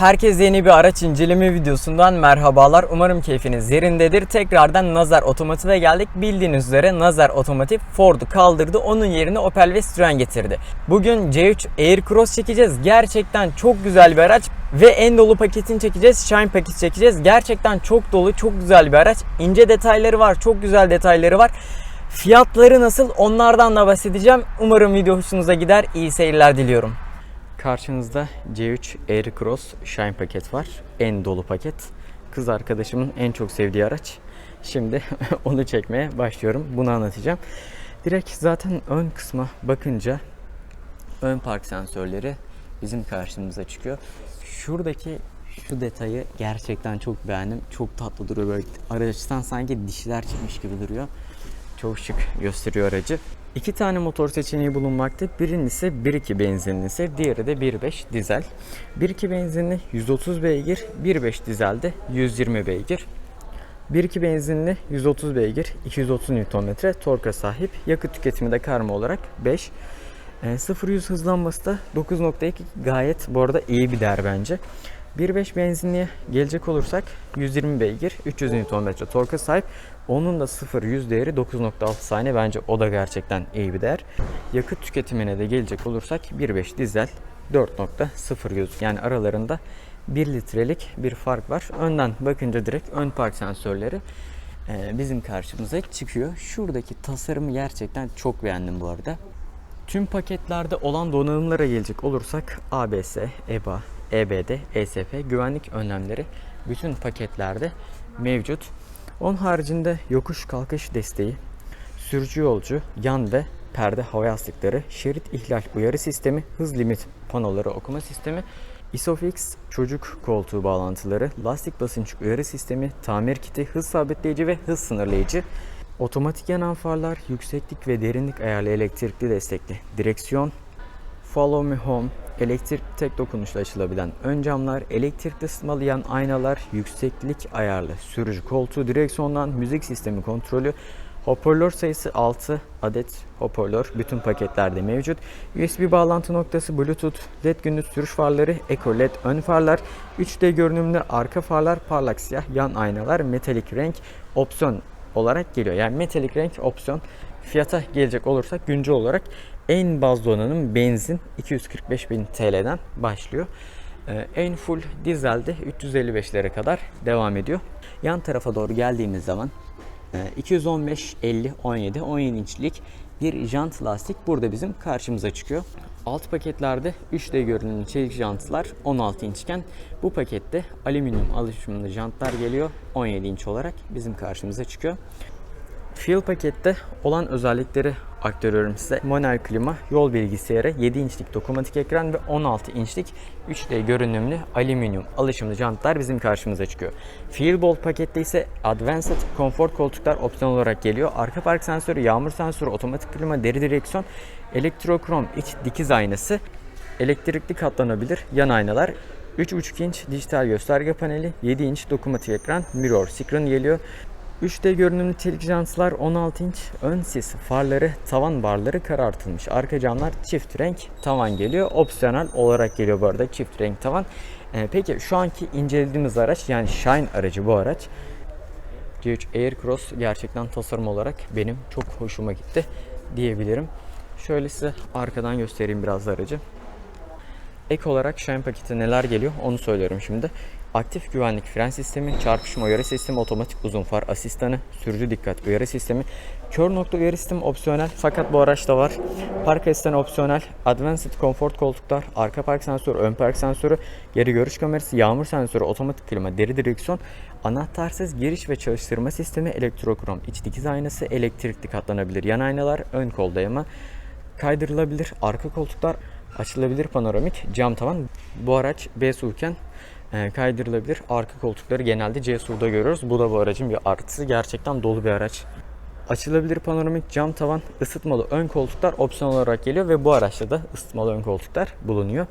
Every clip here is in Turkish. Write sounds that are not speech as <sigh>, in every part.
Herkese yeni bir araç inceleme videosundan merhabalar. Umarım keyfiniz yerindedir. Tekrardan Nazar Otomotiv'e geldik. Bildiğiniz üzere Nazar Otomotiv Ford'u kaldırdı. Onun yerine Opel ve Citroen getirdi. Bugün C3 Aircross çekeceğiz. Gerçekten çok güzel bir araç ve en dolu paketini çekeceğiz. Shine paketi çekeceğiz. Gerçekten çok dolu, çok güzel bir araç. İnce detayları var, çok güzel detayları var. Fiyatları nasıl onlardan da bahsedeceğim. Umarım video hoşunuza gider. İyi seyirler diliyorum. Karşınızda C3 Aircross Shine paket var. En dolu paket. Kız arkadaşımın en çok sevdiği araç. Şimdi <laughs> onu çekmeye başlıyorum. Bunu anlatacağım. Direkt zaten ön kısma bakınca ön park sensörleri bizim karşımıza çıkıyor. Şuradaki şu detayı gerçekten çok beğendim. Çok tatlı duruyor böyle. Araçtan sanki dişler çıkmış gibi duruyor. Çok şık gösteriyor aracı. İki tane motor seçeneği bulunmakta. Birincisi 1.2 benzinlisi, diğeri de 1.5 dizel. 1.2 benzinli 130 beygir, 1.5 dizelde 120 beygir. 1.2 benzinli 130 beygir, 230 Nm torka sahip. Yakıt tüketimi de karma olarak 5. E, 0-100 hızlanması da 9.2 gayet bu arada iyi bir değer bence. 1.5 benzinliye gelecek olursak 120 beygir, 300 Nm torka sahip. Onun da 0-100 değeri 9.6 saniye bence o da gerçekten iyi bir değer. Yakıt tüketimine de gelecek olursak 1.5 dizel 4.01 yani aralarında 1 litrelik bir fark var. Önden bakınca direkt ön park sensörleri e, bizim karşımıza çıkıyor. Şuradaki tasarımı gerçekten çok beğendim bu arada. Tüm paketlerde olan donanımlara gelecek olursak ABS, EBA, EBD, ESP güvenlik önlemleri bütün paketlerde mevcut. Onun haricinde yokuş kalkış desteği, sürücü yolcu, yan ve perde hava yastıkları, şerit ihlal uyarı sistemi, hız limit panoları okuma sistemi, Isofix çocuk koltuğu bağlantıları, lastik basınç uyarı sistemi, tamir kiti, hız sabitleyici ve hız sınırlayıcı, otomatik yanan farlar, yükseklik ve derinlik ayarlı elektrikli destekli direksiyon, Follow Me Home, elektrik tek dokunuşla açılabilen ön camlar, elektrikli ısıtmalı yan aynalar, yükseklik ayarlı sürücü koltuğu, direksiyondan müzik sistemi kontrolü, hoparlör sayısı 6 adet hoparlör bütün paketlerde mevcut. USB bağlantı noktası, Bluetooth, LED gündüz sürüş farları, Eco LED ön farlar, 3D görünümlü arka farlar, parlak siyah yan aynalar, metalik renk opsiyon olarak geliyor. Yani metalik renk opsiyon fiyata gelecek olursak güncel olarak en baz donanım benzin 245.000 TL'den başlıyor. Ee, en full dizelde 355'lere kadar devam ediyor. Yan tarafa doğru geldiğimiz zaman e, 215 50 17 17 inçlik bir jant lastik burada bizim karşımıza çıkıyor. Alt paketlerde 3D görünümlü çelik jantlar 16 inçken bu pakette alüminyum alışımlı jantlar geliyor 17 inç olarak bizim karşımıza çıkıyor. Fuel pakette olan özellikleri aktarıyorum size. Manuel klima, yol bilgisayarı, 7 inçlik dokunmatik ekran ve 16 inçlik 3D görünümlü alüminyum alışımlı jantlar bizim karşımıza çıkıyor. Feelbolt pakette ise Advanced Comfort koltuklar opsiyon olarak geliyor. Arka park sensörü, yağmur sensörü, otomatik klima, deri direksiyon, elektrokrom iç dikiz aynası, elektrikli katlanabilir yan aynalar, 3.5 inç dijital gösterge paneli, 7 inç dokunmatik ekran, mirror screen geliyor. 3D görünümlü çelik jantlar 16 inç, ön sis farları, tavan barları karartılmış. Arka camlar çift renk tavan geliyor. Opsiyonel olarak geliyor bu arada çift renk tavan. Ee, peki şu anki incelediğimiz araç yani Shine aracı bu araç. C3 Aircross gerçekten tasarım olarak benim çok hoşuma gitti diyebilirim. Şöyle size arkadan göstereyim biraz aracı. Ek olarak Shine paketi neler geliyor onu söylüyorum şimdi. Aktif güvenlik fren sistemi, çarpışma uyarı sistemi, otomatik uzun far asistanı, sürücü dikkat uyarı sistemi, kör nokta uyarı sistemi opsiyonel fakat bu araçta var. Park asistanı opsiyonel, advanced comfort koltuklar, arka park sensörü, ön park sensörü, geri görüş kamerası, yağmur sensörü, otomatik klima, deri direksiyon, anahtarsız giriş ve çalıştırma sistemi, elektrokrom, iç dikiz aynası, elektrikli katlanabilir yan aynalar, ön kol dayama, kaydırılabilir arka koltuklar, açılabilir panoramik cam tavan. Bu araç B SUV'ken e, kaydırılabilir. Arka koltukları genelde C SUV'da görüyoruz. Bu da bu aracın bir artısı. Gerçekten dolu bir araç. Açılabilir panoramik cam tavan, ısıtmalı ön koltuklar opsiyon olarak geliyor ve bu araçta da ısıtmalı ön koltuklar bulunuyor.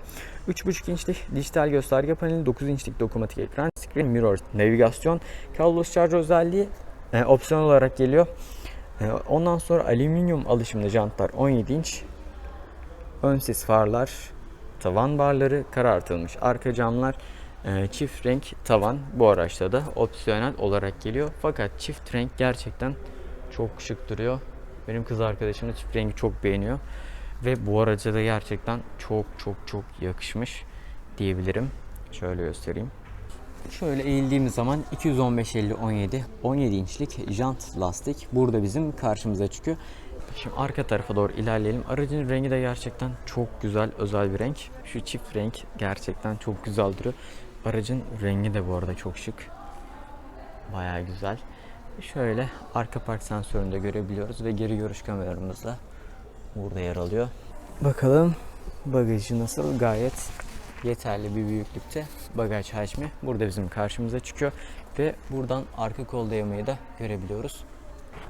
3.5 inçlik dijital gösterge paneli, 9 inçlik dokunmatik ekran, screen mirror, navigasyon, kablosuz şarj özelliği e, opsiyon olarak geliyor. E, ondan sonra alüminyum alışımlı jantlar 17 inç, ön sis farlar, tavan barları karartılmış arka camlar, Ee, çift renk tavan bu araçta da opsiyonel olarak geliyor. Fakat çift renk gerçekten çok şık duruyor. Benim kız arkadaşım da çift rengi çok beğeniyor. Ve bu araca da gerçekten çok çok çok yakışmış diyebilirim. Şöyle göstereyim. Şöyle eğildiğimiz zaman 215 50 17 17 inçlik jant lastik burada bizim karşımıza çıkıyor. Şimdi arka tarafa doğru ilerleyelim. Aracın rengi de gerçekten çok güzel, özel bir renk. Şu çift renk gerçekten çok güzel duruyor. Aracın rengi de bu arada çok şık. Bayağı güzel. Şöyle arka park sensörünü de görebiliyoruz ve geri görüş kameramız da burada yer alıyor. Bakalım bagajı nasıl? Gayet yeterli bir büyüklükte bagaj hacmi burada bizim karşımıza çıkıyor ve buradan arka kol dayamayı da görebiliyoruz.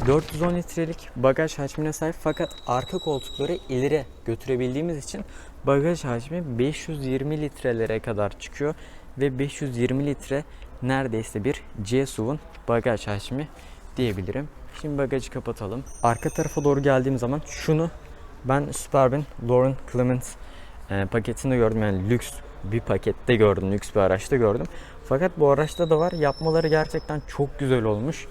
410 litrelik bagaj hacmine sahip fakat arka koltukları ileri götürebildiğimiz için bagaj hacmi 520 litrelere kadar çıkıyor ve 520 litre neredeyse bir C SUV'un bagaj hacmi diyebilirim. Şimdi bagajı kapatalım. Arka tarafa doğru geldiğim zaman şunu ben Superb'in Lauren Clement e, paketinde gördüm. Yani lüks bir pakette gördüm. Lüks bir araçta gördüm. Fakat bu araçta da var. Yapmaları gerçekten çok güzel olmuş.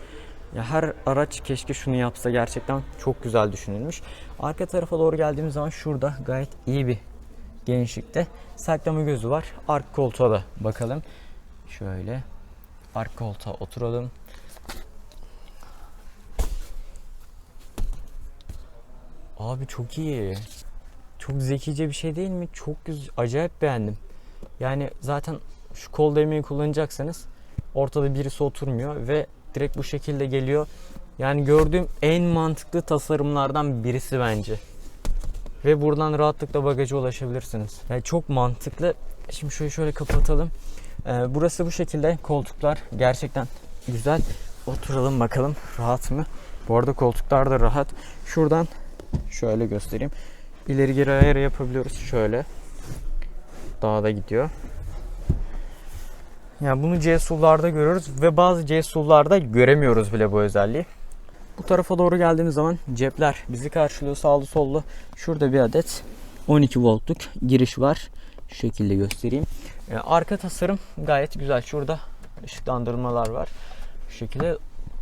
Ya her araç keşke şunu yapsa gerçekten çok güzel düşünülmüş. Arka tarafa doğru geldiğimiz zaman şurada gayet iyi bir genişlikte saklama gözü var. Arka koltuğa da bakalım. Şöyle arka koltuğa oturalım. Abi çok iyi. Çok zekice bir şey değil mi? Çok güzel. Acayip beğendim. Yani zaten şu kol değmeyi kullanacaksanız ortada birisi oturmuyor ve direkt bu şekilde geliyor. Yani gördüğüm en mantıklı tasarımlardan birisi bence. Ve buradan rahatlıkla bagaja ulaşabilirsiniz. Yani çok mantıklı. Şimdi şöyle şöyle kapatalım. Ee, burası bu şekilde. Koltuklar gerçekten güzel. Oturalım bakalım rahat mı? Bu arada koltuklar da rahat. Şuradan şöyle göstereyim. İleri geri ayar yapabiliyoruz. Şöyle. Daha da gidiyor. Yani bunu CSUV'larda görüyoruz ve bazı CSUV'larda göremiyoruz bile bu özelliği. Bu tarafa doğru geldiğimiz zaman cepler bizi karşılıyor sağlı sollu. Şurada bir adet 12 voltluk giriş var. Şu şekilde göstereyim. Ee, arka tasarım gayet güzel. Şurada ışıklandırmalar var. Şu şekilde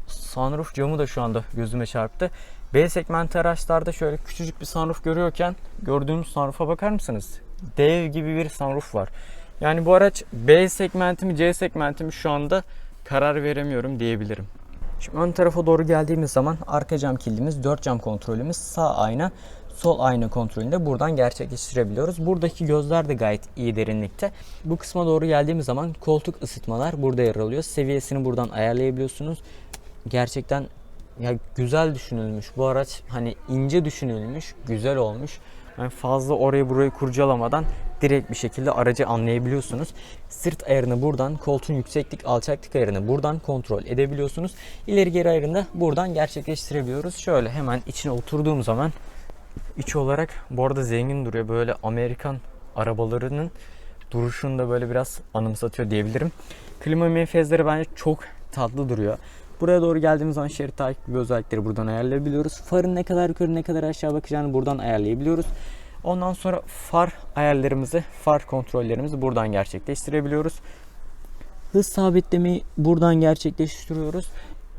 sunroof camı da şu anda gözüme çarptı. B segmenti araçlarda şöyle küçücük bir sunroof görüyorken gördüğümüz sunroof'a bakar mısınız? Dev gibi bir sunroof var. Yani bu araç B segmenti mi C segmenti mi şu anda karar veremiyorum diyebilirim. Şimdi ön tarafa doğru geldiğimiz zaman arka cam kilidimiz, dört cam kontrolümüz, sağ ayna, sol ayna kontrolünü de buradan gerçekleştirebiliyoruz. Buradaki gözler de gayet iyi derinlikte. Bu kısma doğru geldiğimiz zaman koltuk ısıtmalar burada yer alıyor. Seviyesini buradan ayarlayabiliyorsunuz. Gerçekten ya güzel düşünülmüş bu araç. Hani ince düşünülmüş, güzel olmuş. Yani fazla orayı burayı kurcalamadan direkt bir şekilde aracı anlayabiliyorsunuz. Sırt ayarını buradan, koltuğun yükseklik alçaklık ayarını buradan kontrol edebiliyorsunuz. İleri geri ayarını da buradan gerçekleştirebiliyoruz. Şöyle hemen içine oturduğum zaman iç olarak bu arada zengin duruyor. Böyle Amerikan arabalarının duruşunu da böyle biraz anımsatıyor diyebilirim. Klima menfezleri bence çok tatlı duruyor. Buraya doğru geldiğimiz zaman şerit takibi özellikleri buradan ayarlayabiliyoruz. Farın ne kadar yukarı ne kadar aşağı bakacağını buradan ayarlayabiliyoruz. Ondan sonra far ayarlarımızı, far kontrollerimizi buradan gerçekleştirebiliyoruz. Hız sabitlemeyi buradan gerçekleştiriyoruz.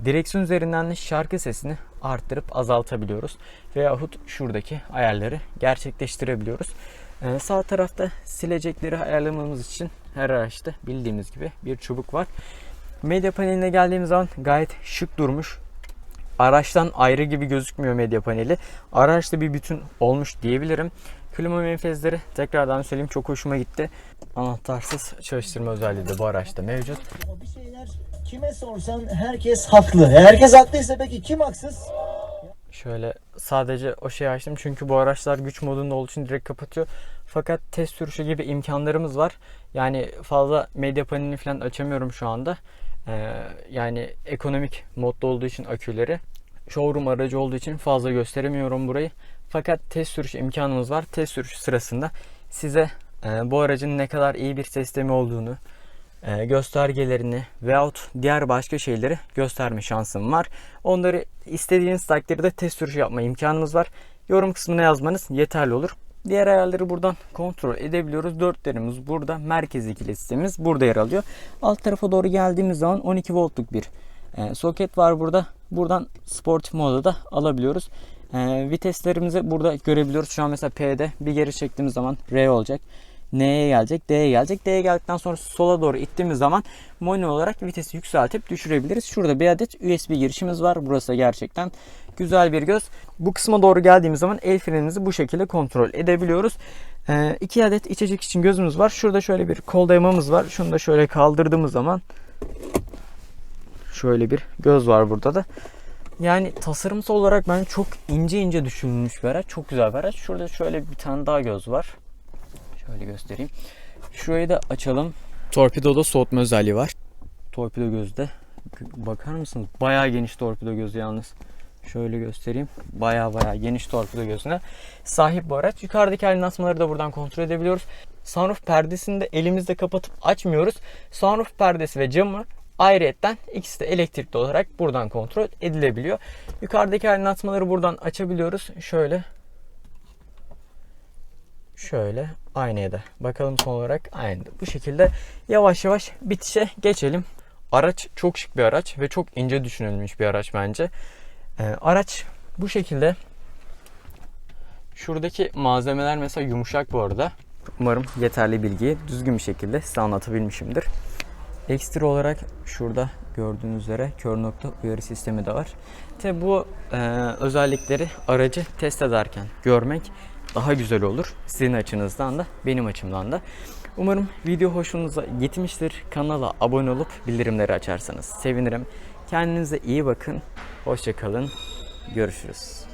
Direksiyon üzerinden de şarkı sesini arttırıp azaltabiliyoruz. Veyahut şuradaki ayarları gerçekleştirebiliyoruz. Ee, sağ tarafta silecekleri ayarlamamız için her araçta bildiğimiz gibi bir çubuk var. Medya paneline geldiğimiz zaman gayet şık durmuş. Araçtan ayrı gibi gözükmüyor medya paneli. Araçta bir bütün olmuş diyebilirim. Klima menfezleri tekrardan söyleyeyim çok hoşuma gitti. Anahtarsız çalıştırma özelliği de bu araçta mevcut. Bir şeyler kime sorsan herkes haklı. Herkes haklıysa peki kim haksız? Şöyle sadece o şeyi açtım çünkü bu araçlar güç modunda olduğu için direkt kapatıyor. Fakat test sürüşü gibi imkanlarımız var. Yani fazla medya panelini falan açamıyorum şu anda. Ee, yani ekonomik modda olduğu için aküleri. Showroom aracı olduğu için fazla gösteremiyorum burayı. Fakat test sürüş imkanımız var. Test sürüşü sırasında size e, bu aracın ne kadar iyi bir sistemi olduğunu, e, göstergelerini veyahut diğer başka şeyleri gösterme şansım var. Onları istediğiniz takdirde test sürüşü yapma imkanımız var. Yorum kısmına yazmanız yeterli olur. Diğer ayarları buradan kontrol edebiliyoruz. Dörtlerimiz burada. Merkez ikili sistemimiz burada yer alıyor. Alt tarafa doğru geldiğimiz zaman 12 voltluk bir e, soket var burada. Buradan sportif moda da alabiliyoruz. E, viteslerimizi burada görebiliyoruz. Şu an mesela P'de bir geri çektiğimiz zaman R olacak. N'ye gelecek, D'ye gelecek. D'ye geldikten sonra sola doğru ittiğimiz zaman manuel olarak vitesi yükseltip düşürebiliriz. Şurada bir adet USB girişimiz var. Burası gerçekten güzel bir göz. Bu kısma doğru geldiğimiz zaman el frenimizi bu şekilde kontrol edebiliyoruz. Ee, iki adet içecek için gözümüz var. Şurada şöyle bir kol dayamamız var. Şunu da şöyle kaldırdığımız zaman şöyle bir göz var burada da. Yani tasarımsal olarak bence çok ince ince düşünülmüş bir araç. Çok güzel bir araç. Şurada şöyle bir tane daha göz var. Şöyle göstereyim. Şurayı da açalım. Torpidoda soğutma özelliği var. Torpido gözde. Bakar mısınız? Bayağı geniş torpido gözü yalnız. Şöyle göstereyim. Bayağı bayağı geniş torpido gözüne sahip bu araç. Yukarıdaki aydınlatmaları da buradan kontrol edebiliyoruz. Sunroof perdesini de elimizde kapatıp açmıyoruz. Sunroof perdesi ve camı ayrıyetten ikisi de elektrikli olarak buradan kontrol edilebiliyor. Yukarıdaki aydınlatmaları buradan açabiliyoruz. Şöyle şöyle aynaya da bakalım son olarak aynı. Bu şekilde yavaş yavaş bitişe geçelim. Araç çok şık bir araç ve çok ince düşünülmüş bir araç bence. Ee, araç bu şekilde şuradaki malzemeler mesela yumuşak bu arada. Umarım yeterli bilgiyi düzgün bir şekilde size anlatabilmişimdir. Ekstra olarak şurada gördüğünüz üzere kör nokta uyarı sistemi de var. Tabi bu e, özellikleri aracı test ederken görmek daha güzel olur. Sizin açınızdan da benim açımdan da. Umarım video hoşunuza gitmiştir. Kanala abone olup bildirimleri açarsanız sevinirim. Kendinize iyi bakın. Hoşçakalın. Görüşürüz.